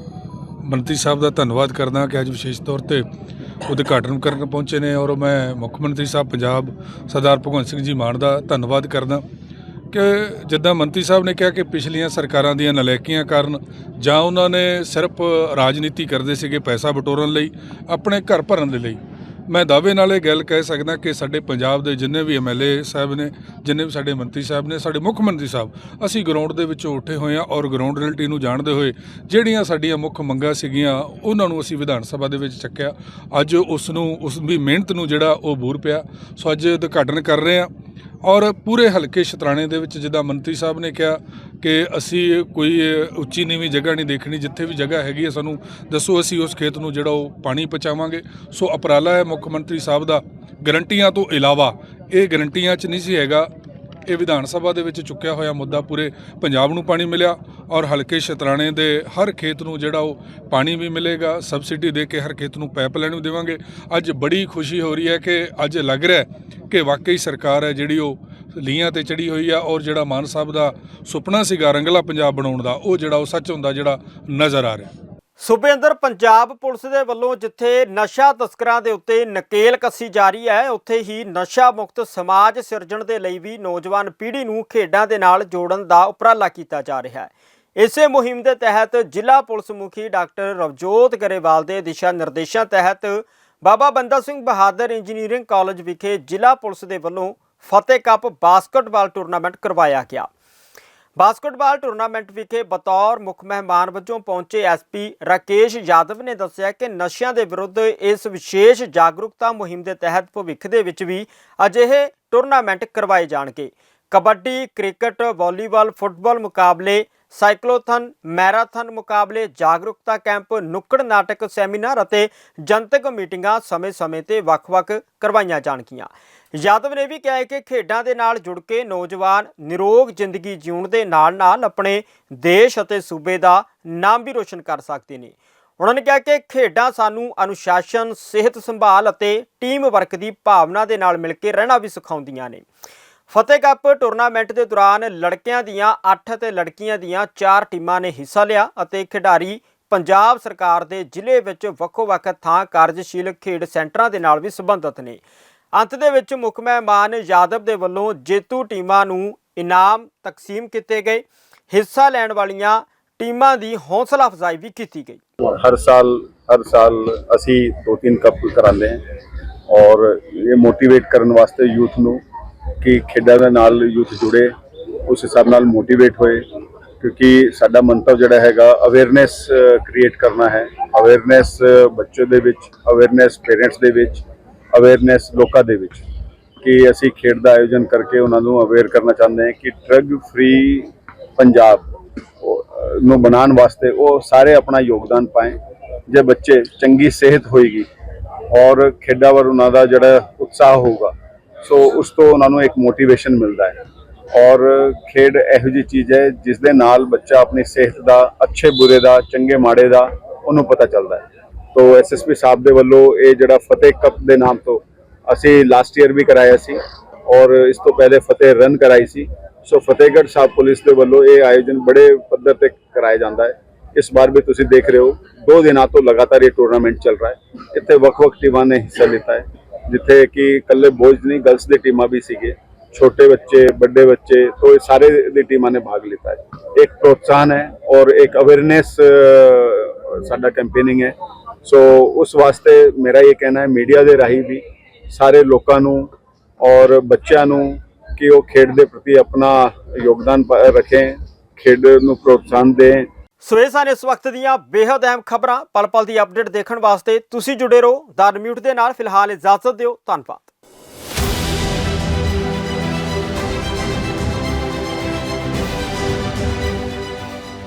ਮੰਤਰੀ ਸਾਹਿਬ ਦਾ ਧੰਨਵਾਦ ਕਰਦਾ ਕਿ ਅੱਜ ਵਿਸ਼ੇਸ਼ ਤੌਰ ਤੇ ਉਦਘਾਟਨ ਕਰਨ ਪਹੁੰਚੇ ਨੇ ਔਰ ਮੈਂ ਮੁੱਖ ਮੰਤਰੀ ਸਾਹਿਬ ਪੰਜਾਬ ਸਰਦਾਰ ਭਗਵੰਤ ਸਿੰਘ ਜੀ ਮਾਨ ਦਾ ਧੰਨਵਾਦ ਕਰਦਾ ਕਿ ਜਿੱਦਾਂ ਮੰਤਰੀ ਸਾਹਿਬ ਨੇ ਕਿਹਾ ਕਿ ਪਿਛਲੀਆਂ ਸਰਕਾਰਾਂ ਦੀਆਂ ਨਲਾਇਕੀਆਂ ਕਾਰਨ ਜਾਂ ਉਹਨਾਂ ਨੇ ਸਿਰਫ ਰਾਜਨੀਤੀ ਕਰਦੇ ਸੀਗੇ ਪੈਸਾ ਬਟੋਰਨ ਲਈ, ਆਪਣੇ ਘਰ ਭਰਨ ਦੇ ਲਈ। ਮੈਂ ਦਾਅਵੇ ਨਾਲ ਇਹ ਗੱਲ ਕਹਿ ਸਕਦਾ ਕਿ ਸਾਡੇ ਪੰਜਾਬ ਦੇ ਜਿੰਨੇ ਵੀ ਐਮਐਲਏ ਸਾਹਿਬ ਨੇ, ਜਿੰਨੇ ਵੀ ਸਾਡੇ ਮੰਤਰੀ ਸਾਹਿਬ ਨੇ, ਸਾਡੇ ਮੁੱਖ ਮੰਤਰੀ ਸਾਹਿਬ, ਅਸੀਂ ਗਰਾਊਂਡ ਦੇ ਵਿੱਚੋਂ ਉੱਠੇ ਹੋਏ ਹਾਂ ਔਰ ਗਰਾਊਂਡ ਰਿਐਲਿਟੀ ਨੂੰ ਜਾਣਦੇ ਹੋਏ ਜਿਹੜੀਆਂ ਸਾਡੀਆਂ ਮੁੱਖ ਮੰਗਾਂ ਸੀਗੀਆਂ, ਉਹਨਾਂ ਨੂੰ ਅਸੀਂ ਵਿਧਾਨ ਸਭਾ ਦੇ ਵਿੱਚ ਚੱਕਿਆ। ਅੱਜ ਉਸ ਨੂੰ ਉਸ ਦੀ ਮਿਹਨਤ ਨੂੰ ਜਿਹੜਾ ਉਹ ਬੂਰ ਪਿਆ। ਸੋ ਅੱਜ ਉਦਘਾਟਨ ਕਰ ਰਹੇ ਹਾਂ। ਔਰ ਪੂਰੇ ਹਲਕੇ ਸ਼ਤਰਾਣੇ ਦੇ ਵਿੱਚ ਜਿੱਦਾਂ ਮੰਤਰੀ ਸਾਹਿਬ ਨੇ ਕਿਹਾ ਕਿ ਅਸੀਂ ਕੋਈ ਉੱਚੀ ਨੀਵੀਂ ਜਗ੍ਹਾ ਨਹੀਂ ਦੇਖਣੀ, ਜਿੱਥੇ ਵੀ ਜਗ੍ਹਾ ਹੈਗੀ ਹੈ ਸਾਨੂੰ ਦੱਸੋ ਅਸੀਂ ਉਸ ਖੇਤ ਨੂੰ ਜਿਹੜਾ ਉਹ ਪਾਣੀ ਪਹੁੰਚਾਵਾਂਗੇ। ਸੋ ਅਪਰਾਲਾ ਹੈ ਮੁੱਖ ਮੰਤਰੀ ਸਾਹਿਬ ਦਾ। ਗਰੰਟੀਆਂ ਤੋਂ ਇਲਾਵਾ ਇਹ ਗਰੰਟੀਆਂ 'ਚ ਨਹੀਂ ਸੀ ਹੈਗਾ ਇਹ ਵਿਧਾਨ ਸਭਾ ਦੇ ਵਿੱਚ ਚੁੱਕਿਆ ਹੋਇਆ ਮੁੱਦਾ ਪੂਰੇ ਪੰਜਾਬ ਨੂੰ ਪਾਣੀ ਮਿਲਿਆ ਔਰ ਹਲਕੇ ਸ਼ਤਰਾਣੇ ਦੇ ਹਰ ਖੇਤ ਨੂੰ ਜਿਹੜਾ ਉਹ ਪਾਣੀ ਵੀ ਮਿਲੇਗਾ ਸਬਸਿਡੀ ਦੇ ਕੇ ਹਰ ਖੇਤ ਨੂੰ ਪਾਈਪਲਾਈਨ ਵੀ ਦੇਵਾਂਗੇ। ਅੱਜ ਬੜੀ ਖੁਸ਼ੀ ਹੋ ਰਹੀ ਹੈ ਕਿ ਅੱਜ ਲੱਗ ਰਿਹਾ ਕਿ ਵਾਕਈ ਸਰਕਾਰ ਹੈ ਜਿਹੜੀ ਉਹ ਲੀਹਾਂ ਤੇ ਚੜੀ ਹੋਈ ਆ ਔਰ ਜਿਹੜਾ ਮਾਨ ਸਾਹਿਬ ਦਾ ਸੁਪਨਾ ਸੀਗਾ ਰੰਗਲਾ ਪੰਜਾਬ ਬਣਾਉਣ ਦਾ, ਉਹ ਜਿਹੜਾ ਉਹ ਸੱਚ ਹੁੰਦਾ ਜਿਹੜਾ ਨਜ਼ਰ ਆ ਰਿਹਾ। ਸੂਬੇ ਅੰਦਰ ਪੰਜਾਬ ਪੁਲਿਸ ਦੇ ਵੱਲੋਂ ਜਿੱਥੇ ਨਸ਼ਾ ਤਸਕਰਾਂ ਦੇ ਉੱਤੇ ਨਕੇਲ ਕੱਸੀ ਜਾ ਰਹੀ ਹੈ, ਉੱਥੇ ਹੀ ਨਸ਼ਾ ਮੁਕਤ ਸਮਾਜ ਸਿਰਜਣ ਦੇ ਲਈ ਵੀ ਨੌਜਵਾਨ ਪੀੜ੍ਹੀ ਨੂੰ ਖੇਡਾਂ ਦੇ ਨਾਲ ਜੋੜਨ ਦਾ ਉਪਰਾਲਾ ਕੀਤਾ ਜਾ ਰਿਹਾ ਹੈ। ਇਸੇ ਮੁਹਿੰਮ ਦੇ ਤਹਿਤ ਜ਼ਿਲ੍ਹਾ ਪੁਲਿਸ ਮੁਖੀ ਡਾਕਟਰ ਰਵਜੋਤ ਗਰੇਵਾਲ ਦੇ ਦਿਸ਼ਾ ਨਿਰਦੇਸ਼ਾਂ ਤਹਿਤ ਬਾਬਾ ਬੰਦਾ ਸਿੰਘ ਬਹਾਦਰ ਇੰਜੀਨੀਅਰਿੰਗ ਕਾਲਜ ਵਿਖੇ ਜ਼ਿਲ੍ਹਾ ਪੁਲਿਸ ਦੇ ਵੱਲੋਂ ਫਤਿਹ ਕੱਪ ਬਾਸਕਟਬਾਲ ਟੂਰਨਾਮੈਂਟ ਕਰਵਾਇਆ ਗਿਆ। ਬਾਸਕਟਬਾਲ ਟੂਰਨਾਮੈਂਟ ਵਿਖੇ ਬਤੌਰ ਮੁੱਖ ਮਹਿਮਾਨ ਵਜੋਂ ਪਹੁੰਚੇ ਐਸਪੀ ਰਾਕੇਸ਼ ਯਾਦਵ ਨੇ ਦੱਸਿਆ ਕਿ ਨਸ਼ਿਆਂ ਦੇ ਵਿਰੁੱਧ ਇਸ ਵਿਸ਼ੇਸ਼ ਜਾਗਰੂਕਤਾ ਮੁਹਿੰਮ ਦੇ ਤਹਿਤ ਭਵਿੱਖ ਦੇ ਵਿੱਚ ਵੀ ਅਜਿਹੇ ਟੂਰਨਾਮੈਂਟ ਕਰਵਾਏ ਜਾਣਗੇ। ਕਬੱਡੀ, ਕ੍ਰਿਕਟ, ਵਾਲੀਬਾਲ, ਫੁੱਟਬਾਲ ਮੁਕਾਬਲੇ ਸਾਈਕਲੋਥਨ ਮੈਰਾਥਨ ਮੁਕਾਬਲੇ ਜਾਗਰੂਕਤਾ ਕੈਂਪ, ਨੁੱਕੜ ਨਾਟਕ ਸੈਮੀਨਾਰ ਅਤੇ ਜਨਤਕ ਮੀਟਿੰਗਾਂ ਸਮੇਂ-ਸਮੇਂ ਤੇ ਵੱਖ-ਵੱਖ ਕਰਵਾਈਆਂ ਜਾਣਗੀਆਂ। ਯਾਦਵ ਨੇ ਵੀ ਕਿਹਾ ਕਿ ਖੇਡਾਂ ਦੇ ਨਾਲ ਜੁੜ ਕੇ ਨੌਜਵਾਨ ਨਿਰੋਗ ਜ਼ਿੰਦਗੀ ਜਿਉਣ ਦੇ ਨਾਲ-ਨਾਲ ਆਪਣੇ ਦੇਸ਼ ਅਤੇ ਸੂਬੇ ਦਾ ਨਾਮ ਵੀ ਰੋਸ਼ਨ ਕਰ ਸਕਦੇ ਨੇ। ਉਹਨਾਂ ਨੇ ਕਿਹਾ ਕਿ ਖੇਡਾਂ ਸਾਨੂੰ ਅਨੁਸ਼ਾਸਨ, ਸਿਹਤ ਸੰਭਾਲ ਅਤੇ ਟੀਮ ਵਰਕ ਦੀ ਭਾਵਨਾ ਦੇ ਨਾਲ ਮਿਲ ਕੇ ਰਹਿਣਾ ਵੀ ਸਿਖਾਉਂਦੀਆਂ ਨੇ। ਫਤਿਹ ਕੱਪ ਟੂਰਨਾਮੈਂਟ ਦੇ ਦੌਰਾਨ ਲੜਕਿਆਂ ਦੀਆਂ 8 ਅਤੇ ਲੜਕੀਆਂ ਦੀਆਂ 4 ਟੀਮਾਂ ਨੇ ਹਿੱਸਾ ਲਿਆ ਅਤੇ ਖਿਡਾਰੀ ਪੰਜਾਬ ਸਰਕਾਰ ਦੇ ਜ਼ਿਲ੍ਹੇ ਵਿੱਚ ਵੱਖੋ-ਵੱਖ ਥਾਂ ਕਾਰਜਸ਼ੀਲ ਖੇਡ ਸੈਂਟਰਾਂ ਦੇ ਨਾਲ ਵੀ ਸੰਬੰਧਤ ਨੇ। ਅੰਤ ਦੇ ਵਿੱਚ ਮੁੱਖ ਮਹਿਮਾਨ ਯਾਦਵ ਦੇ ਵੱਲੋਂ ਜੇਤੂ ਟੀਮਾਂ ਨੂੰ ਇਨਾਮ ਤਕਸੀਮ ਕੀਤੇ ਗਏ। ਹਿੱਸਾ ਲੈਣ ਵਾਲੀਆਂ ਟੀਮਾਂ ਦੀ ਹੌਸਲਾ ਅਫਜ਼ਾਈ ਵੀ ਕੀਤੀ ਗਈ। ਹਰ ਸਾਲ ਹਰ ਸਾਲ ਅਸੀਂ ਦੋ ਤਿੰਨ ਕੱਪ ਕਰਾਉਂਦੇ ਹਾਂ ਔਰ ਇਹ ਮੋਟੀਵੇਟ ਕਰਨ ਵਾਸਤੇ ਯੂਥ ਨੂੰ ਕਿ ਖੇਡਾਂ ਦੇ ਨਾਲ ਯੂਥ ਜੁੜੇ, ਉਸ ਹਿਸਾਬ ਨਾਲ ਮੋਟੀਵੇਟ ਹੋਏ, ਕਿਉਂਕਿ ਸਾਡਾ ਮੰਤਵ ਜਿਹੜਾ ਹੈਗਾ ਅਵੇਅਰਨੈਸ ਕ੍ਰੀਏਟ ਕਰਨਾ ਹੈ। ਅਵੇਅਰਨੈਸ ਬੱਚੇ ਦੇ ਵਿੱਚ ਅਵੇਅਰਨੈਸ ਪੇਰੈਂਟਸ ਦੇ ਵਿੱਚ ਅਵੇਅਰਨੈਸ ਲੋਕਾਂ ਦੇ ਵਿੱਚ। ਕਿ ਅਸੀਂ ਖੇਡ ਦਾ ਆਯੋਜਨ ਕਰਕੇ ਉਹਨਾਂ ਨੂੰ ਅਵੇਅਰ ਕਰਨਾ ਚਾਹੁੰਦੇ ਹਾਂ ਕਿ ਡਰੱਗ ਫ੍ਰੀ ਪੰਜਾਬ ਨੂੰ ਬਣਾਉਣ ਵਾਸਤੇ ਉਹ ਸਾਰੇ ਆਪਣਾ ਯੋਗਦਾਨ ਪਾਏ। ਜੇ ਬੱਚੇ ਚੰਗੀ ਸਿਹਤ ਹੋਏਗੀ ਔਰ ਖੇਡਾਂ ਵੱਲ ਉਹਨਾਂ ਦਾ ਜਿਹੜਾ ਉਤਸ਼ਾਹ ਹੋਊਗਾ ਸੋ ਉਸ ਤੋਂ ਉਹਨਾਂ ਨੂੰ ਇੱਕ ਮੋਟੀਵੇਸ਼ਨ ਮਿਲਦਾ ਹੈ। ਔਰ ਖੇਡ ਇਹੋ ਜਿਹੀ ਚੀਜ਼ ਹੈ ਜਿਸ ਦੇ ਨਾਲ ਬੱਚਾ ਆਪਣੀ ਸਿਹਤ ਦਾ, ਅੱਛੇ ਬੁਰੇ ਦਾ, ਚੰਗੇ ਮਾੜੇ ਦਾ ਉਹਨੂੰ ਪਤਾ ਚੱਲਦਾ ਹੈ। ਤੋ ਐਸਐਸਪੀ ਸਾਹਿਬ ਦੇ ਵੱਲੋਂ ਇਹ ਜਿਹੜਾ ਫਤਿਹ ਕੱਪ ਦੇ ਨਾਮ ਤੋਂ ਅਸੀਂ ਲਾਸਟ ਈਅਰ ਵੀ ਕਰਾਇਆ ਸੀ ਔਰ ਇਸ ਤੋਂ ਪਹਿਲੇ ਫਤਿਹ ਰਨ ਕਰਾਈ ਸੀ। ਸੋ ਫਤਿਹਗੜ੍ਹ ਸਾਹਿਬ ਪੁਲਿਸ ਦੇ ਵੱਲੋਂ ਇਹ ਆਯੋਜਨ ਬੜੇ ਪੱਧਰ ਤੇ ਕਰਾਇਆ ਜਾਂਦਾ ਹੈ। ਇਸ ਵਾਰ ਵੀ ਤੁਸੀਂ ਦੇਖ ਰਹੇ ਹੋ, ਦੋ ਦਿਨਾਂ ਤੋਂ ਲਗਾਤਾਰ ਇਹ ਟੂਰਨਾਮੈਂਟ ਚੱਲ ਰਿਹਾ ਹੈ। ਇੱਥੇ ਵੱਖ-ਵੱਖ ਟੀਮਾਂ ਨੇ ਹਿੱਸਾ ਲਿੱਤਾ ਹੈ। ਜਿੱਥੇ ਕਿ ਇਕੱਲੇ ਬੋਇਜ਼ ਨਹੀਂ ਗਰਲਸ ਦੀ ਟੀਮਾਂ ਵੀ ਸੀਗੇ। ਛੋਟੇ ਬੱਚੇ, ਵੱਡੇ ਬੱਚੇ, ਤੋਂ ਇਹ ਸਾਰੇ ਦੀ ਟੀਮਾਂ ਨੇ ਭਾਗ ਲਿੱਤਾ ਹੈ। ਇੱਕ ਪ੍ਰੋਤਸਾਹਨ ਹੈ ਔਰ ਇੱਕ ਅਵੇਅਰਨੈਸ ਸਾਡਾ ਕੈਂਪੇਨਿੰਗ ਹੈ। ਸੋ ਉਸ ਵਾਸਤੇ ਮੇਰਾ ਇਹ ਕਹਿਣਾ ਹੈ ਮੀਡੀਆ ਦੇ ਰਾਹੀਂ ਵੀ ਸਾਰੇ ਲੋਕਾਂ ਨੂੰ ਔਰ ਬੱਚਿਆਂ ਨੂੰ ਕਿ ਉਹ ਖੇਡ ਦੇ ਪ੍ਰਤੀ ਆਪਣਾ ਯੋਗਦਾਨ ਪ- ਰੱਖੇਂ, ਖੇਡ ਨੂੰ ਪ੍ਰੋਤਸਾਹਨ ਦੇਣ ਸੋ ਇਹ ਸਨ ਇਸ ਵਕਤ ਦੀਆਂ ਬੇहद ਅਹਿਮ ਖਬਰਾਂ ਪਲ ਪਲ ਦੀ ਅਪਡੇਟ ਦੇਖਣ ਵਾਸਤੇ ਤੁਸੀਂ ਜੁੜੇ ਰਹੋ ਦ ਮਿਊਟ ਦੇ ਨਾਲ। ਫਿਲਹਾਲ ਇਜਾਜ਼ਤ ਦਿਓ। ਧੰਨਵਾਦ।